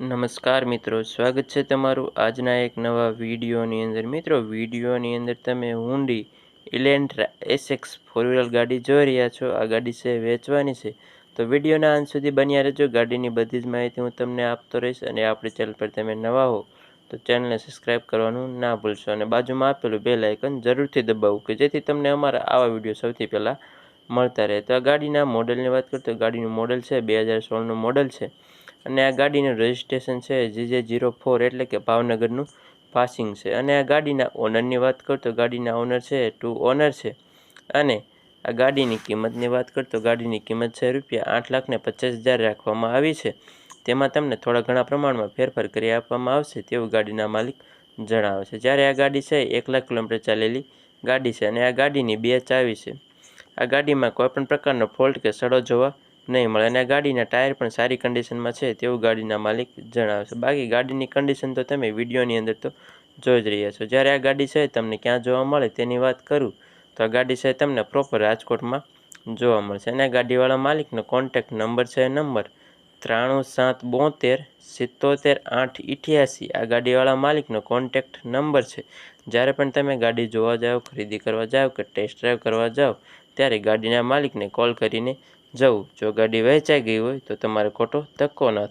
નમસ્કાર મિત્રો, સ્વાગત છે તમારું આજના એક નવા વિડીયોની અંદર. મિત્રો, વિડીયોની અંદર તમે Hyundai Elantra SX four wheeler ગાડી જોઈ રહ્યા છો. આ ગાડી છે, વેચવાની છે. તો વિડીયોના અંત સુધી બન્યા રહેજો. ગાડીની બધી જ માહિતી હું તમને આપતો રહીશ અને આપણી ચેનલ પર તમે નવા હો, તો ચેનલને સબસ્ક્રાઈબ કરવાનું ના ભૂલશો. અને બાજુમાં આપેલું બે લાઇકન જરૂરથી દબાવું, કે જેથી તમને અમારા આવા વીડિયો સૌથી પહેલાં મળતા રહે. તો આ ગાડીના મોડલની વાત કરીએ તો ગાડીનું મોડલ છે, બે હજાર સોળનું મોડલ છે. અને આ ગાડીનું રજિસ્ટ્રેશન છે જીજે જીરો ફોર એટલે કે ભાવનગરનું પાસિંગ છે. અને આ ગાડીના ઓનરની વાત કરું તો ગાડીના ઓનર છે ટુ ઓનર છે. અને આ ગાડીની કિંમતની વાત કરું તો ગાડીની કિંમત છે રૂપિયા આઠ લાખ ને પચાસ હજાર રાખવામાં આવી છે. તેમાં તમને થોડા ઘણા પ્રમાણમાં ફેરફાર કરી આપવામાં આવશે તેવું ગાડીના માલિક જણાવે છે. જ્યારે આ ગાડી છે, એક લાખ કિલોમીટર ચાલેલી ગાડી છે અને આ ગાડીની બે ચાવી છે. આ ગાડીમાં કોઈપણ પ્રકારનો ફોલ્ટ કે સડો જોવા નહીં મળે. અને ગાડીના ટાયર પણ સારી કન્ડિશનમાં છે તેવું ગાડીના માલિક જણાવે છે. બાકી ગાડીની કન્ડિશન તો તમે વિડીયોની અંદર તો જોઈ જ રહ્યા છો. જ્યારે આ ગાડી છે તમને ક્યાં જોવા મળે તેની વાત કરું, તો આ ગાડી છે તમને પ્રોપર રાજકોટમાં જોવા મળશે. અને આ ગાડીવાળા માલિકનો કોન્ટેક્ટ નંબર છે નંબર ત્રાણું સાત બોતેર સિત્તોતેર આઠ ઇઠ્યાસી. આ ગાડીવાળા માલિકનો કોન્ટેક્ટ નંબર છે. જ્યારે પણ તમે ગાડી જોવા જાઓ, ખરીદી કરવા જાઓ કે ટેસ્ટ ડ્રાઈવ કરવા જાઓ, ત્યારે ગાડીના માલિકને કોલ કરીને જવું જો ગાડી વહેંચાઈ ગઈ હોય તો તમારે ખોટો ધક્કો ન થાય.